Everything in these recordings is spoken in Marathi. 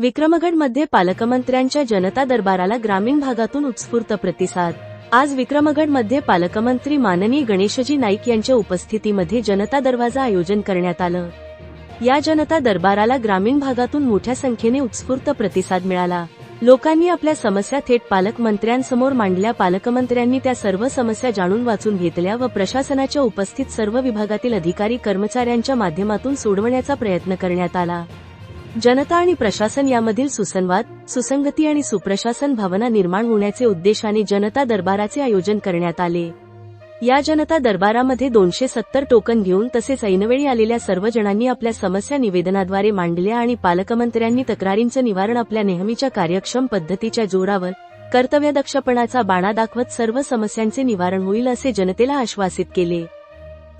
विक्रमगडमध्ये पालकमंत्र्यांच्या जनता दरबाराला ग्रामीण भागातून उत्स्फूर्त प्रतिसाद. आज विक्रमगडमध्ये पालकमंत्री माननीय गणेशजी नाईक यांच्या उपस्थितीमध्ये जनता दरवाजा आयोजन करण्यात आलं. या जनता दरबाराला ग्रामीण भागातून मोठ्या संख्येने उत्स्फूर्त प्रतिसाद मिळाला. लोकांनी आपल्या समस्या थेट पालकमंत्र्यांसमोर मांडल्या. पालकमंत्र्यांनी त्या सर्व समस्या जाणून वाचून घेतल्या व प्रशासनाच्या उपस्थित सर्व विभागातील अधिकारी कर्मचाऱ्यांच्या माध्यमातून सोडवण्याचा प्रयत्न करण्यात आला. जनता आणि प्रशासन यामधील सुसंवाद सुसंगती आणि सुप्रशासन भावना निर्माण होण्याचे उद्देशाने जनता दरबाराचे आयोजन करण्यात आले. या जनता दरबारामध्ये दोनशे सत्तर टोकन घेऊन तसेच ऐनवेळी आलेल्या सर्व जणांनी आपल्या समस्या निवेदनाद्वारे मांडल्या आणि पालकमंत्र्यांनी तक्रारींचं निवारण आपल्या नेहमीच्या कार्यक्षम पद्धतीच्या जोरावर कर्तव्यदक्षपणाचा बाणा दाखवत सर्व समस्यांचे निवारण होईल असे जनतेला आश्वासित केले.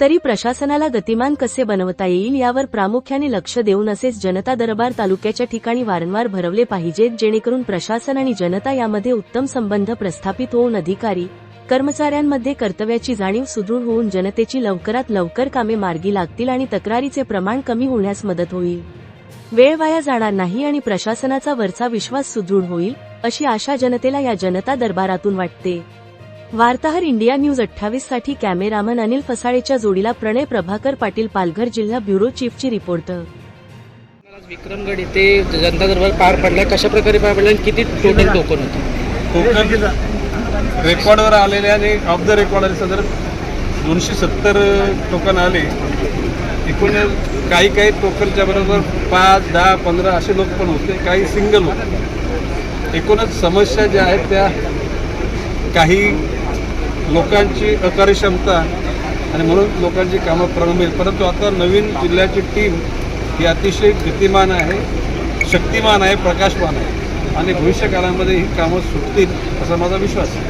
तरी प्रशासनाला गतिमान कसे बनवता येईल यावर प्रामुख्याने लक्ष देऊन असेच जनता दरबार तालुक्याच्या ठिकाणी वारंवार भरवले पाहिजेत जेणेकरून प्रशासन आणि जनता यामध्ये उत्तम संबंध प्रस्थापित होऊन अधिकारी कर्मचाऱ्यांमध्ये कर्तव्याची जाणीव सुदृढ होऊन जनतेची लवकरात लवकर कामे मार्गी लागतील आणि तक्रारीचे प्रमाण कमी होण्यास मदत होईल. वेळ वाया जाणार नाही आणि प्रशासनाचा वरचा विश्वास सुदृढ होईल अशी आशा जनतेला या जनता दरबारातून वाटते. वार्ताहर इंडिया न्यूज अठ्ठावीससाठी कॅमेरामन अनिल फसाळेच्या जोडीला प्रणय प्रभाकर पाटील पालघर जिल्हा ब्युरो चीफची रिपोर्टर आज विक्रमगड इथे जनता दरबार पार पडलाय. कशा प्रकारे पार पडलाय आणि किती टोटल टोकन होतं? टोकन रेकॉर्डवर आलेले आणि ऑफ द रेकॉर्ड आले सदर दोनशे सत्तर टोकन आले. एकूण काही काही टोकनच्या बरोबर पाच दहा पंधरा असे लोक पण होते काही सिंगल होते. एकूणच समस्या ज्या आहेत त्या काही लोकांची अकार्यक्षमता आणि म्हणून लोकांची कामं प्रलंबित परंतु आता नवीन जिल्ह्याची टीम ही अतिशय गतिमान आहे शक्तिमान आहे प्रकाशमान आहे. आणि भविष्यकाळामध्ये ही कामं सुटतील असा माझा विश्वास आहे.